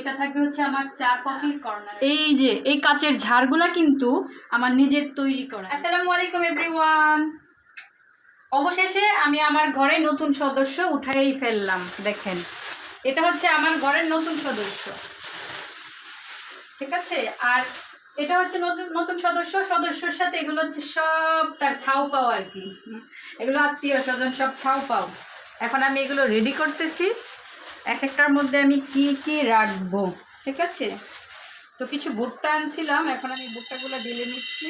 এটা থাকবে হচ্ছে আমার চা কফি কর্নার। এই যে এই কাচের ঝাড়গুলা কিন্তু আমার নিজের তৈরি করা। আসসালামু আলাইকুম এভরিওয়ান অবশেষে আমি আমার ঘরে নতুন সদস্য উঠাই ফেললাম দেখেন। এটা হচ্ছে আমার ঘরের নতুন সদস্য। ঠিক আছে? আর এটা হচ্ছে নতুন নতুন সদস্য সদস্যর সাথে এগুলো হচ্ছে সব তার ছাউ পাও আর কি। এগুলো আত্মীয় স্বজন সব ছাউ পাও। এখন আমি এগুলো রেডি করতেছি। এক একটার মধ্যে আমি কি কি রাখব, ঠিক আছে? তো কিছু ভুট্টা আনছিলাম, এখন আমি ভুট্টাগুলো ঢেলে নিচ্ছি।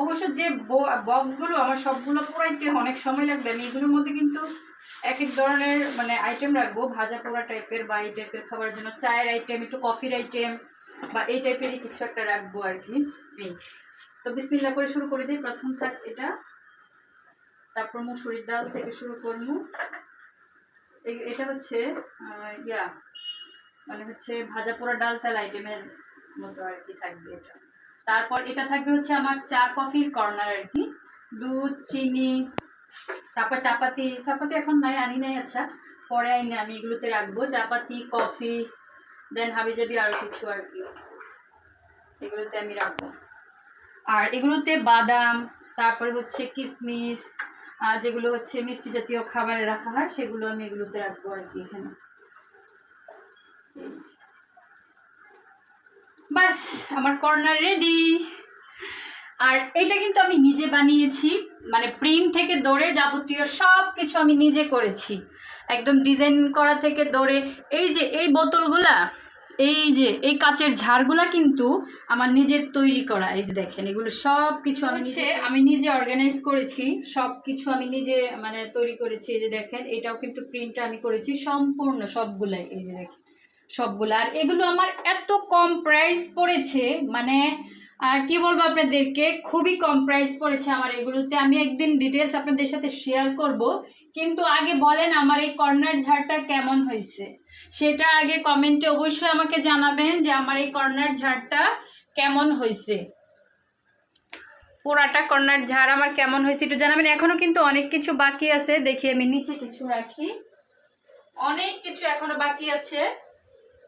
অবশ্য যে বক্সগুলো আমার সবগুলো পোড়াইতে অনেক সময় লাগবে, আমি এগুলোর মধ্যে কিন্তু এক এক ধরনের মানে আইটেম রাখব, ভাজা পোড়া টাইপের বা এই টাইপের খাবারের জন্য চায়ের আইটেম একটু কফির আইটেম বা এই টাইপেরই কিছু একটা রাখব আর কি। তো বিসমিল্লা করে শুরু করে দিই, প্রথম থাক এটা। তারপর মুসুরির ডাল থেকে শুরু করব। এটা হচ্ছে ইয়া মানে হচ্ছে ভাজা পোড়া ডাল তেল আইটেমের মতো আর কি থাকবে এটা। তারপর এটা থাকবে হচ্ছে আমার চা কফির কর্নার আর কি। দুধ, চিনি, তারপর চাপাতি চাপাতি এখন নাই, আনি নাই আচ্ছা। পরে আইনে আমি এগুলোতে রাখব, চাপাতি, কফি, দেন হাবি জাবি আরও কিছু আর কি। এগুলোতে আমি রাখব। আর এগুলোতে বাদাম, তারপরে হচ্ছে কিশমিশ যেগুলো হচ্ছে মিষ্টি জাতীয় খাবারে রাখা হয়, সেগুলো আমি এগুলোতে রাখব আর কি এখানে। বাস, আমার কর্নার রেডি আর এটা কিন্তু আমি নিজে বানিয়েছি মানে প্রিন্ট থেকে দৌড়ে যাবতীয় সব কিছু আমি নিজে করেছি। একদম ডিজাইন করা থেকে দৌড়ে এই যে এই বোতলগুলা এই যে এই কাচের ঝাড়গুলা কিন্তু আমার নিজের তৈরি করা এই যে দেখেন এগুলো সব কিছু আমি নিজে আমি নিজে অর্গানাইজ করেছি সব কিছু আমি নিজে মানে তৈরি করেছি এই যে দেখেন এটাও কিন্তু প্রিন্টটা আমি করেছি সম্পূর্ণ সবগুলাই এই যে দেখেন সবগুলো। আর এগুলো আমার এত কম প্রাইস পড়েছে মানে আর কি বলব আপনাদেরকে খুবই কম প্রাইস পড়েছে আমার এগুলোতে। আমি একদিন ডিটেলস আপনাদের সাথে শেয়ার করব। কিন্তু আগে বলেন আমার এই কর্নার ঝাড়টা কেমন হয়েছে। সেটা আগে কমেন্টে অবশ্যই আমাকে জানাবেন যে আমার এই কর্নার ঝাড়টা কেমন হয়েছে। পোড়াটা কর্নার ঝাড় আমার কেমন হয়েছে একটু জানাবেন। এখনও কিন্তু অনেক কিছু বাকি আছে। দেখি আমি নিচে কিছু রাখি। অনেক কিছু এখনও বাকি আছে।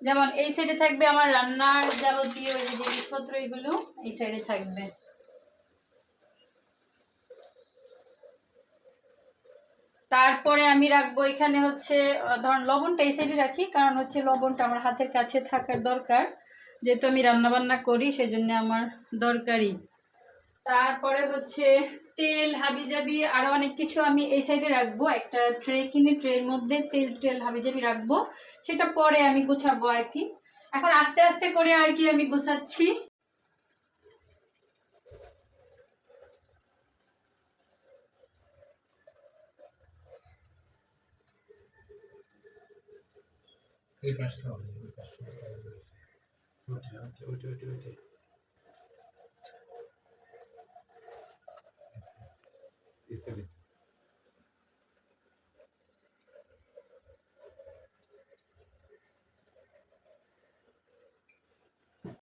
যেমন এই সাইডে থাকবে আমার রান্নার যাবতীয় জিনিসপত্র, এগুলো এই সাইডে থাকবে। তারপরে আমি রাখব এখানে হচ্ছে ধরুন লবণটা এই সাইডে রাখি, কারণ হচ্ছে লবণটা আমার হাতের কাছে থাকার দরকার। যেহেতু আমি রান্নাবান্না করি সেই জন্য আমার দরকারি তারপরে হচ্ছে তেল, হাবিজাবি আরও অনেক কিছু আমি এই সাইডে রাখব। একটা ট্রে কিনে ট্রের মধ্যে তেল টেল হাবিজাবি রাখব। সেটা পরে আমি গুছাবো আর কি। এখন আস্তে আস্তে করে আর কি আমি গুছাচ্ছি। এই পাশটা হবে ওই পাশটা। হবে। ওইটা ওইটা ওইটা ওইটা। ওইটা এই সাইডে